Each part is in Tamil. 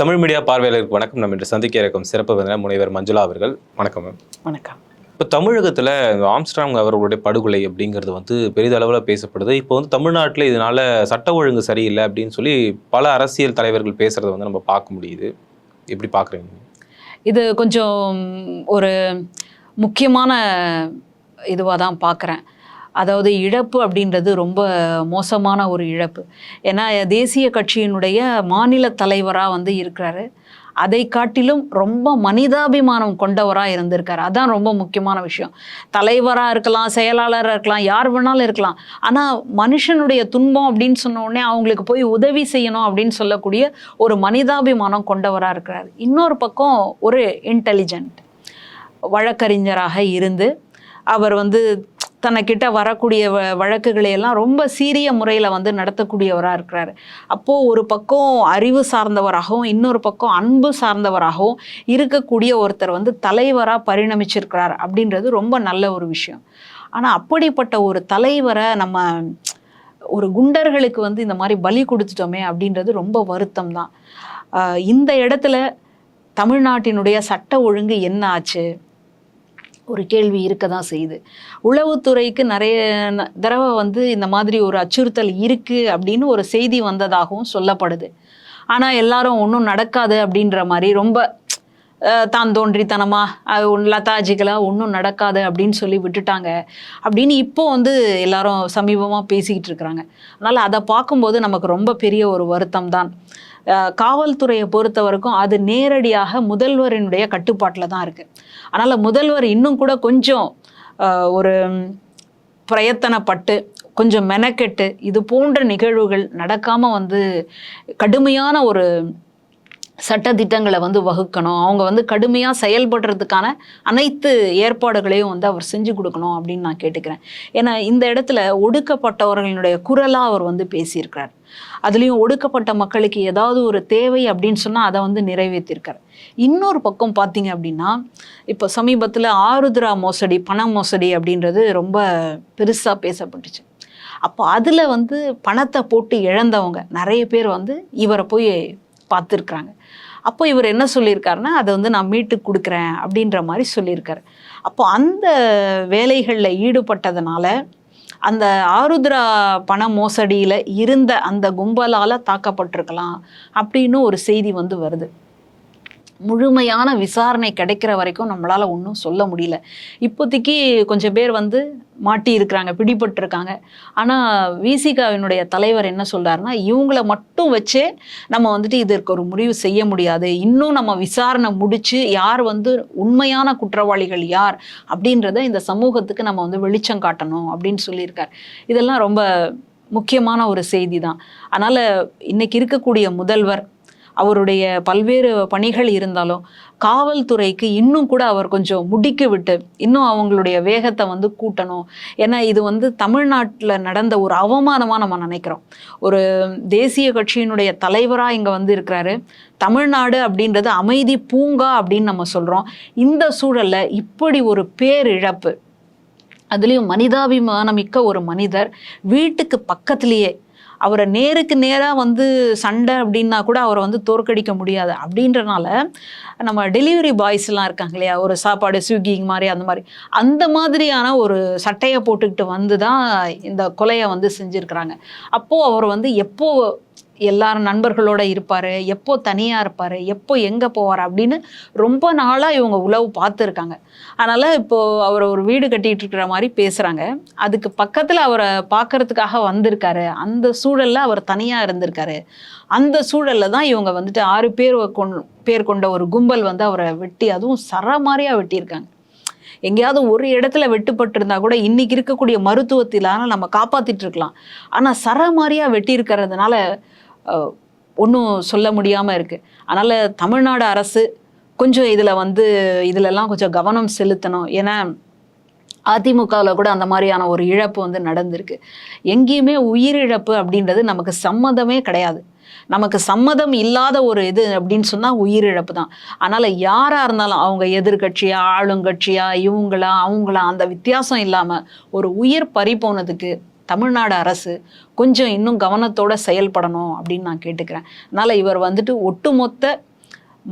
தமிழ் மீடியா பார்வையாளருக்கு வணக்கம். நம்ம இன்று சந்திக்க இருக்கும் சிறப்பு விருந்தினர் முனைவர் மஞ்சுளா அவர்கள். வணக்கம் மேம். வணக்கம். இப்போ தமிழகத்தில் ஆம்ஸ்ட்ராங் அவர்களுடைய படுகொலை அப்படிங்கிறது வந்து பெரிதளவில் பேசப்படுது. இப்போ வந்து தமிழ்நாட்டில் இதனால சட்ட ஒழுங்கு சரியில்லை அப்படின்னு சொல்லி பல அரசியல் தலைவர்கள் பேசுறதை வந்து நம்ம பார்க்க முடியுது. எப்படி பார்க்குறீங்க? இது கொஞ்சம் ஒரு முக்கியமான இதுவாக தான் பார்க்குறேன். அதாவது இழப்பு அப்படின்றது ரொம்ப மோசமான ஒரு இழப்பு. ஏன்னா தேசிய கட்சியினுடைய மாநில தலைவராக வந்து இருக்கிறாரு. அதை காட்டிலும் ரொம்ப மனிதாபிமானம் கொண்டவராக இருந்திருக்காரு. அதான் ரொம்ப முக்கியமான விஷயம். தலைவராக இருக்கலாம் செயலாளராக இருக்கலாம் யார் வேணாலும் இருக்கலாம். ஆனால் மனுஷனுடைய துன்பம் அப்படின்னு சொன்னோடனே அவங்களுக்கு போய் உதவி செய்யணும் அப்படின்னு சொல்லக்கூடிய ஒரு மனிதாபிமானம் கொண்டவராக இருக்கிறார். இன்னொரு பக்கம் ஒரு இன்டெலிஜென்ட் வழக்கறிஞராக இருந்து அவர் வந்து தனக்கிட்ட வரக்கூடிய வ வழக்குகளை எல்லாம் ரொம்ப சீரிய முறையில் வந்து நடத்தக்கூடியவராக இருக்கிறாரு. அப்போது ஒரு பக்கம் அறிவு சார்ந்தவராகவும் இன்னொரு பக்கம் அன்பு சார்ந்தவராகவும் இருக்கக்கூடிய ஒருத்தர் வந்து தலைவராக பரிணமிச்சிருக்கிறார் அப்படின்றது ரொம்ப நல்ல ஒரு விஷயம். ஆனால் அப்படிப்பட்ட ஒரு தலைவரை நம்ம ஒரு குண்டர்களுக்கு வந்து இந்த மாதிரி பலி கொடுத்துட்டோமே அப்படின்றது ரொம்ப வருத்தம் தான். இந்த இடத்துல தமிழ்நாட்டினுடைய சட்ட ஒழுங்கு என்ன ஆச்சு? ஒரு கேள்வி இருக்க தான் செய்யுது. உளவுத்துறைக்கு நிறைய தடவை வந்து இந்த மாதிரி ஒரு அச்சுறுத்தல் இருக்குது அப்படின்னு ஒரு செய்தி வந்ததாகவும் சொல்லப்படுது. ஆனால் எல்லாரும் ஒன்றும் நடக்காது அப்படின்ற மாதிரி ரொம்ப தான் தோன்றித்தனமாக லதாஜிக்கலாக ஒன்றும் நடக்காது அப்படின்னு சொல்லி விட்டுட்டாங்க அப்படின்னு இப்போ வந்து எல்லாரும் சமீபமாக பேசிக்கிட்டு இருக்கிறாங்க. அதனால் அதை பார்க்கும்போது நமக்கு ரொம்ப பெரிய ஒரு வருத்தம் தான் காவல்துறையை பொறுத்த வரைக்கும் அது நேரடியாக முதல்வரினுடைய கட்டுப்பாட்டில் தான் இருக்குது அதனால் முதல்வர் இன்னும் கூட கொஞ்சம் ஒரு பிரயத்தனப்பட்டு கொஞ்சம் மெனக்கெட்டு இது போன்ற நிகழ்வுகள் நடக்காமல் வந்து கடுமையான ஒரு சட்ட திட்டங்களை வந்து வகுக்கணும். அவங்க வந்து கடுமையாக செயல்படுறதுக்கான அனைத்து ஏற்பாடுகளையும் வந்து அவர் செஞ்சு கொடுக்கணும் அப்படின்னு நான் கேட்டுக்கிறேன். ஏன்னா இந்த இடத்துல ஒடுக்கப்பட்டவர்களுடைய குரலாக அவர் வந்து பேசியிருக்கிறார். அதுலேயும் ஒடுக்கப்பட்ட மக்களுக்கு ஏதாவது ஒரு தேவை அப்படின்னு சொன்னால் அதை வந்து நிறைவேற்றிருக்கார். இன்னொரு பக்கம் பார்த்தீங்க அப்படின்னா இப்போ சமீபத்தில் ஆருத்ரா மோசடி பண மோசடி அப்படின்றது ரொம்ப பெருசாக பேசப்பட்டுச்சு. அப்போ அதில் வந்து பணத்தை போட்டு இழந்தவங்க நிறைய பேர் வந்து இவரை போய் பார்த்துருக்குறாங்க. அப்போ இவர் என்ன சொல்லியிருக்காருன்னா அதை வந்து நான் மீட்டு கொடுக்குறேன் அப்படின்ற மாதிரி சொல்லியிருக்காரு. அப்போ அந்த வேலைகளில் ஈடுபட்டதுனால அந்த ஆருத்ரா பண மோசடியில் இருந்த அந்த கும்பலால் தாக்கப்பட்டிருக்கலாம் அப்படின்னு ஒரு செய்தி வந்து வருது. முழுமையான விசாரணை கிடைக்கிற வரைக்கும் நம்மளால் ஒன்றும் சொல்ல முடியல. இப்போதைக்கு கொஞ்சம் பேர் வந்து மாட்டி இருக்கிறாங்க பிடிபட்டிருக்காங்க. ஆனால் விசிகாவினுடைய தலைவர் என்ன சொல்கிறாருன்னா இவங்கள மட்டும் வச்சே நம்ம வந்துட்டு இதற்கு ஒரு முடிவு செய்ய முடியாது. இன்னும் நம்ம விசாரணை முடித்து யார் வந்து உண்மையான குற்றவாளிகள் யார் அப்படின்றத இந்த சமூகத்துக்கு நம்ம வந்து வெளிச்சம் காட்டணும் அப்படின்னு சொல்லியிருக்கார். இதெல்லாம் ரொம்ப முக்கியமான ஒரு செய்தி தான் அதனால் இன்றைக்கி இருக்கக்கூடிய முதல்வர் அவருடைய பல்வேறு பணிகள் இருந்தாலும் காவல்துறைக்கு இன்னும் கூட அவர் கொஞ்சம் முடிக்கு விட்டு இன்னும் அவங்களுடைய வேகத்தை வந்து கூட்டணும். ஏன்னா இது வந்து தமிழ்நாட்டில் நடந்த ஒரு அவமானமாக நம்ம நினைக்கிறோம். ஒரு தேசிய கட்சியினுடைய தலைவராக இங்கே வந்து இருக்கிறாரு. தமிழ்நாடு அப்படின்றது அமைதி பூங்கா அப்படின்னு நம்ம சொல்கிறோம் இந்த சூழலில் இப்படி ஒரு பேரிழப்பு அதுலேயும் மனிதாபிமானமிக்க ஒரு மனிதர் வீட்டுக்கு பக்கத்திலேயே அவரை நேருக்கு நேராக வந்து சண்டை அப்படின்னா கூட அவரை வந்து தோற்கடிக்க முடியாது. அப்படின்றனால நம்ம டெலிவரி பாய்ஸ்லாம் இருக்காங்க இல்லையா? ஒரு சாப்பாடு ஸ்விக்கிங் மாதிரி அந்த மாதிரி. அந்த மாதிரியான ஒரு சட்டையை போட்டுக்கிட்டு வந்து தான் இந்த கொலையை வந்து செஞ்சுருக்கிறாங்க. அப்போது அவர் வந்து எப்போ எல்லாரும் நண்பர்களோட இருப்பார் எப்போ தனியாக இருப்பார் எப்போ எங்கே போவார் அப்படின்னு ரொம்ப நாளாக இவங்க உழவு பார்த்துருக்காங்க. அதனால் இப்போது அவர் ஒரு வீடு கட்டிகிட்டு இருக்கிற மாதிரி பேசுகிறாங்க அதுக்கு பக்கத்தில் அவரை பார்க்கறதுக்காக வந்திருக்காரு. அந்த சூழலில் அவர் தனியாக இருந்திருக்காரு. அந்த சூழலில் தான் இவங்க வந்துட்டு ஆறு பேர் கொண் பேர் கொண்ட ஒரு கும்பல் வந்து அவரை வெட்டி அதுவும் சர மாதிரியாக வெட்டியிருக்காங்க. எங்கேயாவது ஒரு இடத்துல வெட்டுப்பட்டிருந்தா கூட இன்னைக்கு இருக்கக்கூடிய மருத்துவத்திலான நம்ம காப்பாத்திட்டு இருக்கலாம். ஆனால் சரமாரியாக வெட்டி இருக்கிறதுனால ஒன்றும் சொல்ல முடியாமல் இருக்குது அதனால் தமிழ்நாடு அரசு கொஞ்சம் இதில் வந்து இதிலெல்லாம் கொஞ்சம் கவனம் செலுத்தணும். ஏன்னா அதிமுகவில் கூட அந்த மாதிரியான ஒரு இழப்பு வந்து நடந்திருக்கு. எங்கேயுமே உயிரிழப்பு அப்படின்றது நமக்கு சம்மதமே கிடையாது. நமக்கு சம்மதம் இல்லாத ஒரு இது அப்படின்னு சொன்னால் உயிரிழப்பு தான். அதனால் யாராக இருந்தாலும் அவங்க எதிர்கட்சியா ஆளுங்கட்சியா இவங்களா அவங்களா அந்த வித்தியாசம் இல்லாமல் ஒரு உயிர் பறி போனதுக்கு தமிழ்நாடு அரசு கொஞ்சம் இன்னும் கவனத்தோடு செயல்படணும் அப்படின்னு நான் கேட்டுக்கிறேன். அதனால் இவர் வந்துட்டு ஒட்டுமொத்த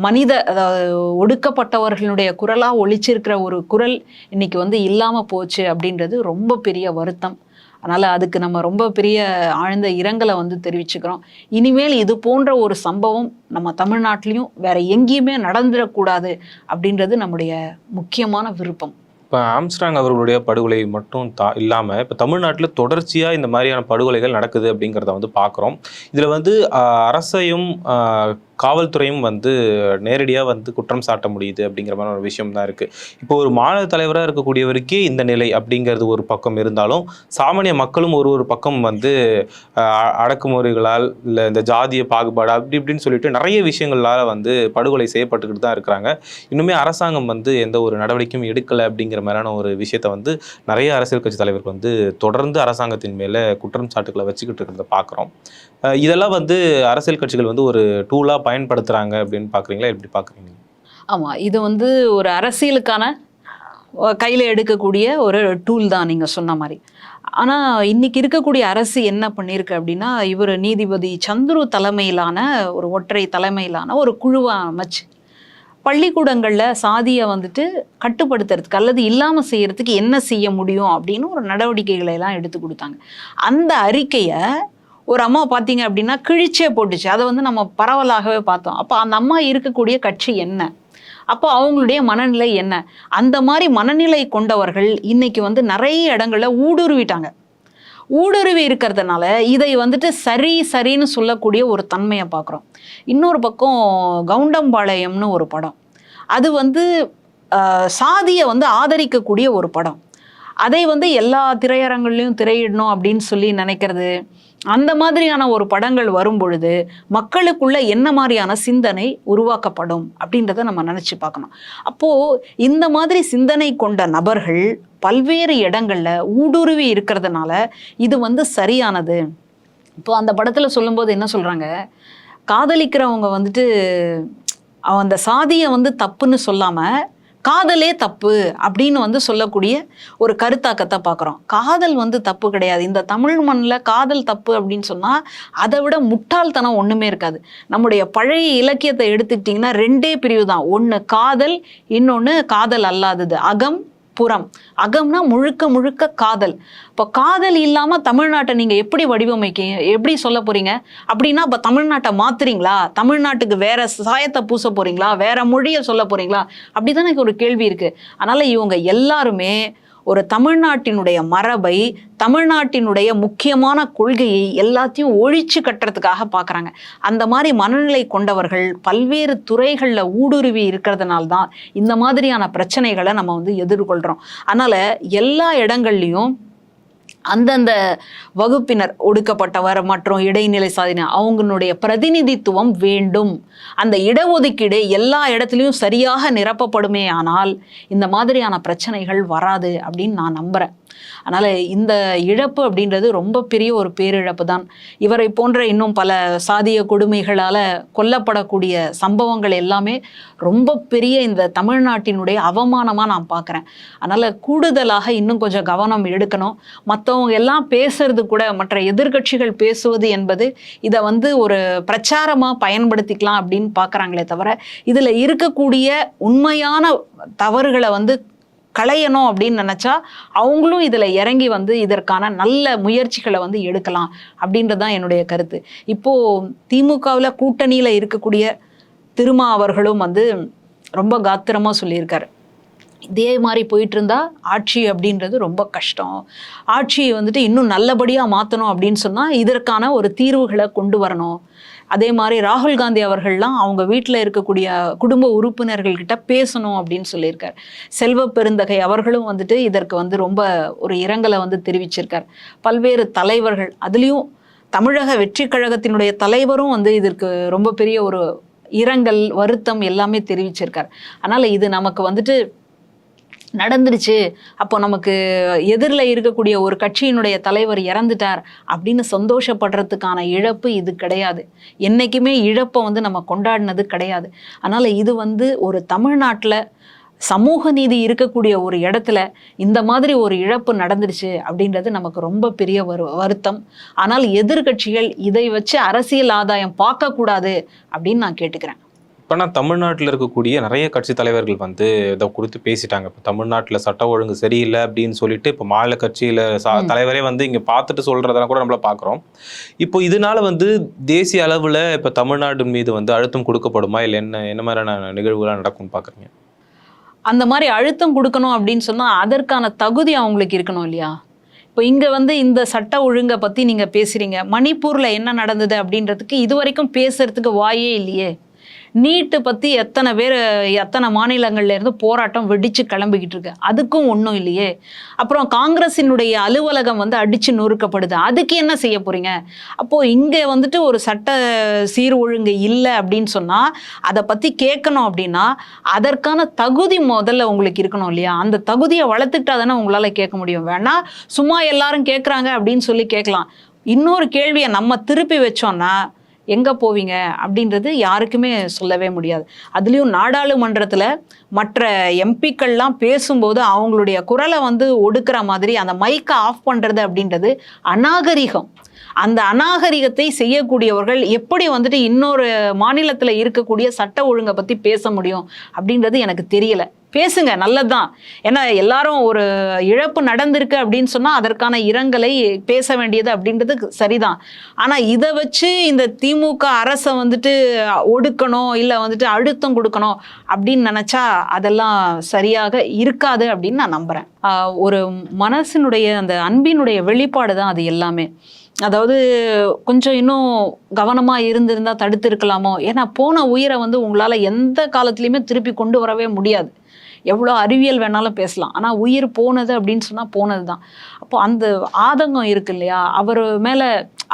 மனித அதாவது ஒடுக்கப்பட்டவர்களுடைய குரலாக ஒழிச்சிருக்கிற ஒரு குரல் இன்றைக்கி வந்து இல்லாமல் போச்சு அப்படின்றது ரொம்ப பெரிய வருத்தம். அதனால் அதுக்கு நம்ம ரொம்ப பெரிய ஆழ்ந்த இரங்கலை வந்து தெரிவிச்சுக்கிறோம். இனிமேல் இது போன்ற ஒரு சம்பவம் நம்ம தமிழ்நாட்டிலையும் வேற எங்கேயுமே நடந்துடக்கூடாது அப்படின்றது நம்முடைய முக்கியமான விருப்பம். இப்போ ஆம்ஸ்ட்ராங் அவர்களுடைய படுகொலை மட்டும் தா இல்லாமல் இப்போ தமிழ்நாட்டில் தொடர்ச்சியாக இந்த மாதிரியான படுகொலைகள் நடக்குது அப்படிங்கிறத வந்து பார்க்குறோம் இதில் வந்து அரசையும் காவல்துறையும் வந்து நேரடியாக வந்து குற்றம் சாட்ட முடியுது அப்படிங்கிற மாதிரி ஒரு விஷயம் தான் இருக்குது இப்போ ஒரு மாநில தலைவராக இருக்கக்கூடியவருக்கே இந்த நிலை அப்படிங்கிறது ஒரு பக்கம் இருந்தாலும் சாமானிய மக்களும் ஒரு ஒரு பக்கம் வந்து அடக்குமுறைகளால் இல்லை இந்த ஜாதிய பாகுபாடு அப்படி இப்படின்னு சொல்லிட்டு நிறைய விஷயங்களால் வந்து படுகொலை செய்யப்பட்டுக்கிட்டு தான் இருக்கிறாங்க. இன்னுமே அரசாங்கம் வந்து எந்த ஒரு நடவடிக்கையும் எடுக்கலை அப்படிங்கிற மாதிரியான ஒரு விஷயத்த வந்து நிறைய அரசியல் கட்சி தலைவர்கள் வந்து தொடர்ந்து அரசாங்கத்தின் மேலே குற்றம் சாட்டுக்களை வச்சுக்கிட்டு இருக்கிறத பார்க்குறோம் இதெல்லாம் வந்து அரசியல் கட்சிகள் வந்து ஒரு டூலாக பயன்படுத்துகிறாங்க அப்படின்னு பார்க்குறீங்களா எப்படி பார்க்குறீங்க ஆமாம் இது வந்து ஒரு அரசியலுக்கான கையில் எடுக்கக்கூடிய ஒரு டூல் தான் நீங்கள் சொன்ன மாதிரி. ஆனால் இன்னைக்கு இருக்கக்கூடிய அரசு என்ன பண்ணியிருக்கு அப்படின்னா இவர் நீதிபதி சந்துரு தலைமையிலான ஒரு ஒற்றை தலைமையிலான ஒரு குழுவை அமைச்சு பள்ளிக்கூடங்களில் சாதியை வந்துட்டு கட்டுப்படுத்துறதுக்கு அல்லது இல்லாமல் செய்கிறதுக்கு என்ன செய்ய முடியும் அப்படின்னு ஒரு நடவடிக்கைகளை எல்லாம் எடுத்து கொடுத்தாங்க. அந்த அறிக்கையை ஒரு அம்மா பார்த்தீங்க அப்படின்னா கிழிச்சே போட்டுச்சு. அதை வந்து நம்ம பரவலாகவே பார்த்தோம். அப்போ அந்த அம்மா இருக்கக்கூடிய கட்சி என்ன? அப்போ அவங்களுடைய மனநிலை என்ன? அந்த மாதிரி மனநிலை கொண்டவர்கள் இன்னைக்கு வந்து நிறைய இடங்களில் ஊடுருவிட்டாங்க. ஊடுருவி இருக்கிறதுனால இதை வந்துட்டு சரி சரின்னு சொல்லக்கூடிய ஒரு தன்மையை பார்க்குறோம். இன்னொரு பக்கம் கவுண்டம்பாளையம்னு ஒரு படம். அது வந்து சாதியை வந்து ஆதரிக்கக்கூடிய ஒரு படம். அதை வந்து எல்லா திரையரங்குலையும் திரையிடணும் அப்படின்னு சொல்லி நினைக்கிறது. அந்த மாதிரியான ஒரு படங்கள் வரும் பொழுது மக்களுக்குள்ள என்ன மாதிரியான சிந்தனை உருவாக்கப்படும் அப்படின்றத நம்ம நினச்சி பார்க்கணும். அப்போது இந்த மாதிரி சிந்தனை கொண்ட நபர்கள் பல்வேறு இடங்களில் ஊடுருவி இருக்கிறதுனால இது வந்து சரியானது. இப்போ அந்த படத்தில் சொல்லும்போது என்ன சொல்கிறாங்க காதலிக்கிறவங்க வந்துட்டு அவன் அந்த சாதியை வந்து தப்புன்னு சொல்லாமல் காதலே தப்பு அப்படின்னு வந்து சொல்லக்கூடிய ஒரு கருத்தாக்கத்தை பார்க்குறோம். காதல் வந்து தப்பு கிடையாது. இந்த தமிழ் மண்ணில் காதல் தப்பு அப்படின்னு சொன்னால் அதை விட முட்டாள்தனம் ஒன்றுமே இருக்காது. நம்முடைய பழைய இலக்கியத்தை எடுத்துக்கிட்டிங்கன்னா ரெண்டே பிரிவு தான். ஒன்று காதல் இன்னொன்று காதல் அல்லாதது. அகம் புறம். அகம்னா முழுக்க முழுக்க காதல். இப்போ காதல் இல்லாமல் தமிழ்நாட்டை நீங்கள் எப்படி வடிவமைக்கீங்க? எப்படி சொல்ல போறீங்க? அப்படின்னா இப்போ தமிழ்நாட்டை மாத்துறீங்களா? தமிழ்நாட்டுக்கு வேற சாயத்தை பூச போறீங்களா? வேற மொழியை சொல்ல போறீங்களா? அப்படிதான் எனக்கு ஒரு கேள்வி இருக்கு. அதனால இவங்க எல்லாருமே ஒரு தமிழ்நாட்டினுடைய மரபை தமிழ்நாட்டினுடைய முக்கியமான கொள்கையை எல்லாத்தையும் ஒழிச்சு கட்டுறதுக்காக பார்க்குறாங்க அந்த மாதிரி மனநிலை கொண்டவர்கள் பல்வேறு துறைகளில் ஊடுருவி இருக்கிறதுனால தான் இந்த மாதிரியான பிரச்சனைகளை நம்ம வந்து எதிர்கொள்கிறோம் அதனால் எல்லா இடங்கள்லையும் அந்தந்த வகுப்பினர் ஒடுக்கப்பட்டவர் மற்றும் இடைநிலை சாதியினர் அவங்களுடைய பிரதிநிதித்துவம் வேண்டும். அந்த இடஒதுக்கீடு எல்லா இடத்துலையும் சரியாக நிரப்பப்படுமே ஆனால் இந்த மாதிரியான பிரச்சனைகள் வராது அப்படின்னு நான் நம்புகிறேன் அதனால் இந்த இழப்பு அப்படின்றது ரொம்ப பெரிய ஒரு பேரிழப்பு தான். இவரை போன்ற இன்னும் பல சாதிய கொடுமைகளால் கொல்லப்படக்கூடிய சம்பவங்கள் எல்லாமே ரொம்ப பெரிய இந்த தமிழ்நாட்டினுடைய அவமானமாக நான் பார்க்குறேன் அதனால் கூடுதலாக இன்னும் கொஞ்சம் கவனம் எடுக்கணும். மற்றவங்க எல்லாம் பேசுறது கூட மற்ற எதிர்க்கட்சிகள் பேசுவது என்பது இதை வந்து ஒரு பிரச்சாரமாக பயன்படுத்திக்கலாம் அப்படின்னு பார்க்குறாங்களே தவிர இதில் இருக்கக்கூடிய உண்மையான தவறுகளை வந்து களையணும் அப்படின்னு நினச்சா அவங்களும் இதில் இறங்கி வந்து இதற்கான நல்ல முயற்சிகளை வந்து எடுக்கலாம் அப்படின்றது தான் என்னுடைய கருத்து. இப்போது திமுகவில் கூட்டணியில் இருக்கக்கூடிய திருமா அவர்களும் வந்து ரொம்ப காத்திரமாக சொல்லியிருக்காரு. இதே மாதிரி போயிட்டு இருந்தா ஆட்சி அப்படின்றது ரொம்ப கஷ்டம். ஆட்சியை வந்துட்டு இன்னும் நல்லபடியாக மாற்றணும் அப்படின்னு சொன்னால் இதற்கான ஒரு தீர்வுகளை கொண்டு வரணும். அதே மாதிரி ராகுல் காந்தி அவர்கள்லாம் அவங்க வீட்டில் இருக்கக்கூடிய குடும்ப உறுப்பினர்கள்கிட்ட பேசணும் அப்படின்னு சொல்லியிருக்கார். செல்வ பெருந்தகை அவர்களும் வந்துட்டு இதற்கு வந்து ரொம்ப ஒரு இரங்கலை வந்து தெரிவிச்சிருக்கார். பல்வேறு தலைவர்கள் அதுலேயும் தமிழக வெற்றி கழகத்தினுடைய தலைவரும் வந்து இதற்கு ரொம்ப பெரிய ஒரு இரங்கல் வருத்தம் எல்லாமே தெரிவிச்சிருக்கார். அதனால் இது நமக்கு வந்துட்டு நடந்துருச்சு. அப்போ நமக்கு எதிரில் இருக்கக்கூடிய ஒரு கட்சியினுடைய தலைவர் இறந்துட்டார் அப்படின்னு சந்தோஷப்படுறதுக்கான இழப்பு இது கிடையாது. என்றைக்குமே இழப்பை வந்து நம்ம கொண்டாடினது கிடையாது. அதனால் இது வந்து ஒரு தமிழ்நாட்டில் சமூக நீதி இருக்கக்கூடிய ஒரு இடத்துல இந்த மாதிரி ஒரு இழப்பு நடந்துருச்சு அப்படின்றது நமக்கு ரொம்ப பெரிய வரு வருத்தம். ஆனால் எதிர்கட்சிகள் இதை வச்சு அரசியல் ஆதாயம் பார்க்கக்கூடாது அப்படின்னு நான் கேட்டுக்கிறேன். இப்போனா தமிழ்நாட்டில் இருக்கக்கூடிய நிறைய கட்சி தலைவர்கள் வந்து இதை குறித்து பேசிட்டாங்க. இப்போ தமிழ்நாட்டில் சட்ட ஒழுங்கு சரியில்லை அப்படின்னு சொல்லிட்டு இப்போ மாநில கட்சியில் சா. தலைவரே வந்து இங்கே பார்த்துட்டு சொல்கிறதெல்லாம் கூட நம்மள பார்க்குறோம். இப்போ இதனால வந்து தேசிய அளவில் இப்போ தமிழ்நாடு மீது வந்து அழுத்தம் கொடுக்கப்படுமா? இல்லை என்ன என்ன மாதிரியான நிகழ்வுகள்லாம் நடக்கும்னு பார்க்குறீங்க? அந்த மாதிரி அழுத்தம் கொடுக்கணும் அப்படின்னு சொன்னால் அதற்கான தகுதி அவங்களுக்கு இருக்கணும் இல்லையா? இப்போ இங்கே வந்து இந்த சட்ட ஒழுங்கை பற்றி நீங்கள் பேசுகிறீங்க மணிப்பூரில் என்ன நடந்தது அப்படின்றதுக்கு இது வரைக்கும் பேசுறதுக்கு வாயே இல்லையே. நீட்டு பற்றி எத்தனை பேர் எத்தனை மாநிலங்கள்லேருந்து போராட்டம் வெடித்து கிளம்பிக்கிட்டு இருக்கு. அதுக்கும் ஒன்றும் இல்லையே. அப்புறம் காங்கிரஸினுடைய அலுவலகம் வந்து அடித்து நொறுக்கப்படுது. அதுக்கு என்ன செய்ய போகிறீங்க அப்போது இங்கே வந்துட்டு ஒரு சட்ட சீர் ஒழுங்கு இல்லை அப்படின்னு சொன்னால் அதை பற்றி கேட்கணும் அப்படின்னா அதற்கான தகுதி முதல்ல உங்களுக்கு இருக்கணும் இல்லையா? அந்த தகுதியை வளர்த்துக்கிட்டா தானே உங்களால் கேட்க முடியும். வேணா சும்மா எல்லாரும் கேட்குறாங்க அப்படின்னு சொல்லி கேட்கலாம். இன்னொரு கேள்வியை நம்ம திருப்பி வச்சோன்னா எங்கே போவீங்க அப்படின்றது யாருக்குமே சொல்லவே முடியாது. அதுலேயும் நாடாளுமன்றத்தில் மற்ற எம்பிக்கள்லாம் பேசும்போது அவங்களுடைய குரலை வந்து ஒடுக்கிற மாதிரி அந்த மைக்கை ஆஃப் பண்ணுறது அப்படின்றது அநாகரிகம். அந்த அநாகரிகத்தை செய்யக்கூடியவர்கள் எப்படி வந்துட்டு இன்னொரு மாநிலத்தில் இருக்கக்கூடிய சட்ட ஒழுங்கை பற்றி பேச முடியும் அப்படின்றது எனக்கு தெரியலை. பேசுங்க நல்லதுதான். ஏன்னா எல்லாரும் ஒரு இழப்பு நடந்திருக்கு அப்படின்னு சொன்னால் அதற்கான இரங்கலை பேச வேண்டியது அப்படின்றது சரிதான். ஆனால் இதை வச்சு இந்த திமுக அரசை வந்துட்டு ஒடுக்கணும் இல்லை வந்துட்டு அழுத்தம் கொடுக்கணும் அப்படின்னு நினச்சா அதெல்லாம் சரியாக இருக்காது அப்படின்னு நான் நம்புகிறேன் ஒரு மனசினுடைய அந்த அன்பினுடைய வெளிப்பாடு தான் அது எல்லாமே. அதாவது கொஞ்சம் இன்னும் கவனமாக இருந்திருந்தால் தடுத்து இருக்கலாமோ ஏன்னா போன உயிரை வந்து உங்களால் எந்த காலத்துலேயுமே திருப்பி கொண்டு வரவே முடியாது. எவ்வளோ அறிவியல் வேணாலும் பேசலாம். ஆனால் உயிர் போனது அப்படின்னு சொன்னால் போனது தான் அப்போ அந்த ஆதங்கம் இருக்கு இல்லையா? அவர் மேலே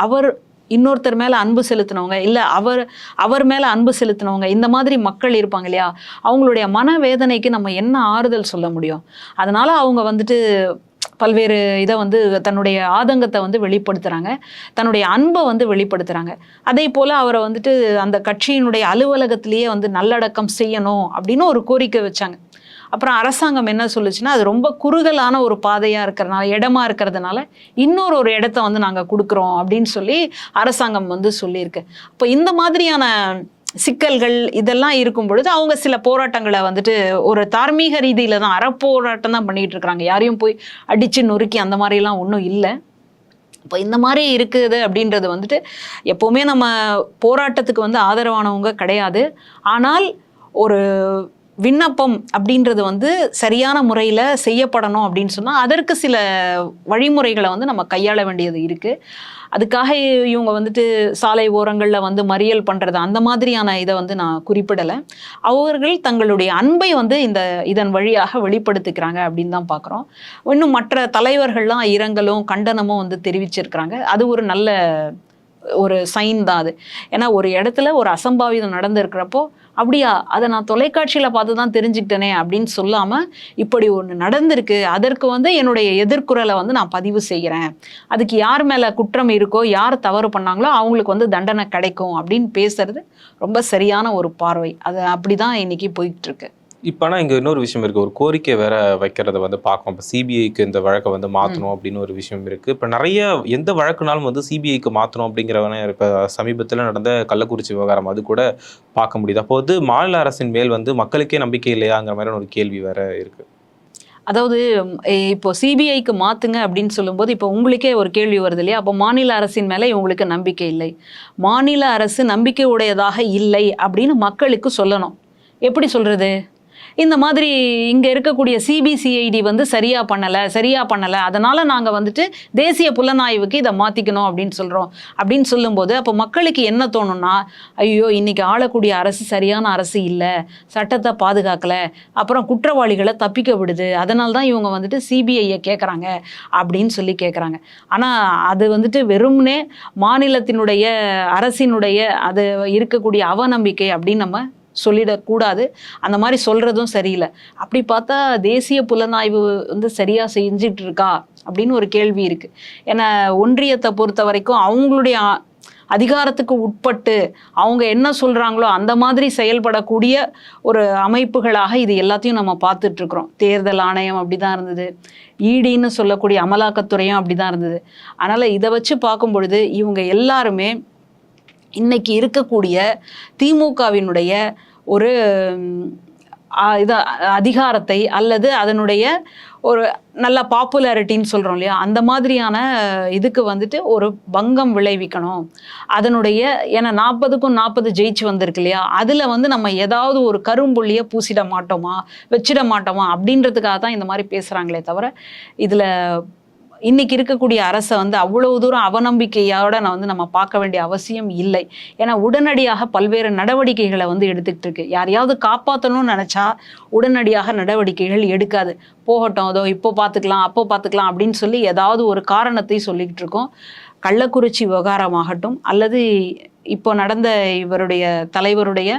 அவர் இன்னொருத்தர் மேலே அன்பு செலுத்தினவங்க இல்லை அவர் அவர் மேலே அன்பு செலுத்தினவங்க இந்த மாதிரி மக்கள் இருப்பாங்க இல்லையா? அவங்களுடைய மனவேதனைக்கு நம்ம என்ன ஆறுதல் சொல்ல முடியும்? அதனால் அவங்க வந்துட்டு பல்வேறு இதை வந்து தன்னுடைய ஆதங்கத்தை வந்து வெளிப்படுத்துகிறாங்க தன்னுடைய அன்பை வந்து வெளிப்படுத்துகிறாங்க அதே போல் அவரை வந்துட்டு அந்த கட்சியினுடைய அலுவலகத்திலேயே வந்து நல்லடக்கம் செய்யணும் அப்படின்னு ஒரு கோரிக்கை வச்சாங்க. அப்புறம் அரசாங்கம் என்ன சொல்லுச்சுன்னா அது ரொம்ப குறுகலான ஒரு பாதையாக இருக்கிறதுனால இடமா இருக்கிறதுனால இன்னொரு ஒரு இடத்த வந்து நாங்கள் கொடுக்குறோம் அப்படின்னு சொல்லி அரசாங்கம் வந்து சொல்லியிருக்கு. அப்போ இந்த மாதிரியான சிக்கல்கள் இதெல்லாம் இருக்கும் பொழுது அவங்க சில போராட்டங்களை வந்துட்டு ஒரு தார்மீக ரீதியில தான் அறப்போராட்டம் தான் பண்ணிட்டு இருக்கிறாங்க. யாரையும் போய் அடிச்சு நொறுக்கி அந்த மாதிரிலாம் ஒன்றும் இல்லை. இப்போ இந்த மாதிரி இருக்குது அப்படின்றது வந்துட்டு எப்போவுமே நம்ம போராட்டத்துக்கு வந்து ஆதரவானவங்க கிடையாது. ஆனால் ஒரு விண்ணப்பம் அப்படின்றது வந்து சரியான முறையில் செய்யப்படணும் அப்படின்னு சொன்னால் அதற்கு சில வழிமுறைகளை வந்து நம்ம கையாள வேண்டியது இருக்குது அதுக்காக இவங்க வந்துட்டு சாலை ஓரங்களில் வந்து மறியல் பண்ணுறது அந்த மாதிரியான இதை வந்து நான் குறிப்பிடலை. அவர்கள் தங்களுடைய அன்பை வந்து இந்த இதன் வழியாக வெளிப்படுத்திக்கிறாங்க அப்படின்னு தான் பார்க்குறோம் இன்னும் மற்ற தலைவர்கள்லாம் இரங்கலும் கண்டனமும் வந்து தெரிவிச்சிருக்கிறாங்க. அது ஒரு நல்ல ஒரு சைன் தான் அது. ஏன்னா ஒரு இடத்துல ஒரு அசம்பாவிதம் நடந்திருக்கிறப்போ அப்படியா அதை நான் தொலைக்காட்சியில் பார்த்து தான் தெரிஞ்சுக்கிட்டேனே அப்படின்னு சொல்லாமல் இப்படி ஒன்று நடந்திருக்கு அதற்கு வந்து என்னுடைய எதிர்குரலை வந்து நான் பதிவு செய்கிறேன். அதுக்கு யார் மேலே குற்றம் இருக்கோ யார் தவறு பண்ணாங்களோ அவங்களுக்கு வந்து தண்டனை கிடைக்கும் அப்படின்னு பேசுறது ரொம்ப சரியான ஒரு பார்வை. அது அப்படி தான் இன்றைக்கி போயிட்டுருக்கு இப்போ ஆனால் இங்கே இன்னொரு விஷயம் இருக்குது ஒரு கோரிக்கை வேற வைக்கிறத வந்து பார்க்கணும். இப்போ சிபிஐக்கு இந்த வழக்கை வந்து மாற்றணும் அப்படின்னு ஒரு விஷயம் இருக்குது இப்போ நிறைய எந்த வழக்குனாலும் வந்து சிபிஐக்கு மாற்றணும் அப்படிங்கிறவன இப்போ சமீபத்தில் நடந்த கள்ளக்குறிச்சி விவகாரம் அது கூட பார்க்க முடியுது. அப்போ வந்து மாநில அரசின் மேல் வந்து மக்களுக்கே நம்பிக்கை இல்லையாங்கிற மாதிரியான ஒரு கேள்வி வேற இருக்கு. அதாவது இப்போ சிபிஐக்கு மாத்துங்க அப்படின்னு சொல்லும்போது இப்போ உங்களுக்கே ஒரு கேள்வி வருது இல்லையா? அப்போ மாநில அரசின் மேலே இவங்களுக்கு நம்பிக்கை இல்லை. மாநில அரசு நம்பிக்கை உடையதாக இல்லை அப்படின்னு மக்களுக்கு சொல்லணும். எப்படி சொல்றது? இந்த மாதிரி இங்கே இருக்கக்கூடிய சிபிசிஐடி வந்து சரியாக பண்ணலை சரியாக பண்ணலை. அதனால் நாங்கள் வந்துட்டு தேசிய புலனாய்வுக்கு இதை மாற்றிக்கணும் அப்படின்னு சொல்கிறோம் அப்படின்னு சொல்லும்போது அப்போ மக்களுக்கு என்ன தோணும்னா ஐயோ இன்றைக்கி ஆளக்கூடிய அரசு சரியான அரசு இல்லை சட்டத்தை பாதுகாக்கலை அப்புறம் குற்றவாளிகளை தப்பிக்க விடுது அதனால தான் இவங்க வந்துட்டு சிபிஐயை கேட்குறாங்க அப்படின்னு சொல்லி கேட்குறாங்க ஆனால் அது வந்துட்டு வெறும்னே மாநிலத்தினுடைய அரசினுடைய அது இருக்கக்கூடிய அவநம்பிக்கை அப்படின்னு நம்ம சொல்லிடக்கூடாது. அந்த மாதிரி சொல்கிறதும் சரியில்லை. அப்படி பார்த்தா தேசிய புலனாய்வு வந்து சரியாக செஞ்சிட்டு இருக்கா அப்படின்னு ஒரு கேள்வி இருக்குது ஏன்னா ஒன்றியத்தை பொறுத்த வரைக்கும் அவங்களுடைய அதிகாரத்துக்கு உட்பட்டு அவங்க என்ன சொல்கிறாங்களோ அந்த மாதிரி செயல்படக்கூடிய ஒரு அமைப்புகளாக இது எல்லாத்தையும் நம்ம பார்த்துட்ருக்குறோம். தேர்தல் ஆணையம் அப்படி தான் இருந்தது. ஈடின்னு சொல்லக்கூடிய அமலாக்கத்துறையும் அப்படி தான் இருந்தது. அதனால் இதை வச்சு பார்க்கும் பொழுது இவங்க எல்லாருமே இன்னைக்கு இருக்கக்கூடிய திமுகவினுடைய ஒரு இதை இது அதிகாரத்தை அல்லது அதனுடைய ஒரு நல்ல பாப்புலாரிட்டின்னு சொல்கிறோம் இல்லையா? அந்த மாதிரியான இதுக்கு வந்துட்டு ஒரு பங்கம் விளைவிக்கணும். அதனுடைய ஏன்னா நாற்பதுக்கும் நாற்பது ஜெயிச்சு வந்திருக்கு இல்லையா? அதில் வந்து நம்ம ஏதாவது ஒரு கரும்புள்ளியை பூசிட மாட்டோமா? வச்சிட மாட்டோமா? அப்படின்றதுக்காக தான் இந்த மாதிரி பேசுகிறாங்களே தவிர இதில் இன்னைக்கு இருக்கக்கூடிய அரசை வந்து அவ்வளவு தூரம் அவநம்பிக்கையோட நான் வந்து நம்ம பார்க்க வேண்டிய அவசியம் இல்லை. ஏன்னா உடனடியாக பல்வேறு நடவடிக்கைகளை வந்து எடுத்துக்கிட்டு இருக்கு. யாரையாவது காப்பாற்றணும்னு நினச்சா உடனடியாக நடவடிக்கைகள் எடுக்காது. போகட்டும் அதோ இப்போ பார்த்துக்கலாம் அப்போ பார்த்துக்கலாம் அப்படின்னு சொல்லி ஏதாவது ஒரு காரணத்தை சொல்லிக்கிட்டு இருக்கோம். கள்ளக்குறிச்சி விவகாரமாகட்டும் அல்லது இப்போ நடந்த இவருடைய தலைவருடைய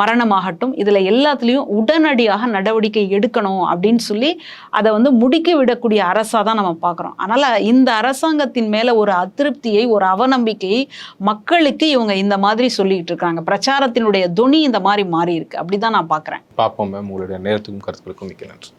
மரணமாகட்டும் இதில் எல்லாத்துலேயும் உடனடியாக நடவடிக்கை எடுக்கணும் அப்படின்னு சொல்லி அதை வந்து முடுக்கி விடக்கூடிய அரசாக தான் நம்ம பார்க்குறோம். அதனால் இந்த அரசாங்கத்தின் மேலே ஒரு அதிருப்தியை ஒரு அவநம்பிக்கையை மக்களுக்கு இவங்க இந்த மாதிரி சொல்லிக்கிட்டு இருக்காங்க. பிரச்சாரத்தினுடைய துணி இந்த மாதிரி மாறி இருக்கு. அப்படி தான் நான் பார்க்குறேன். பார்ப்போம் மேம். உங்களுடைய நேரத்துக்கும் கருத்துக்களுக்கும் மிக்க நன்றி.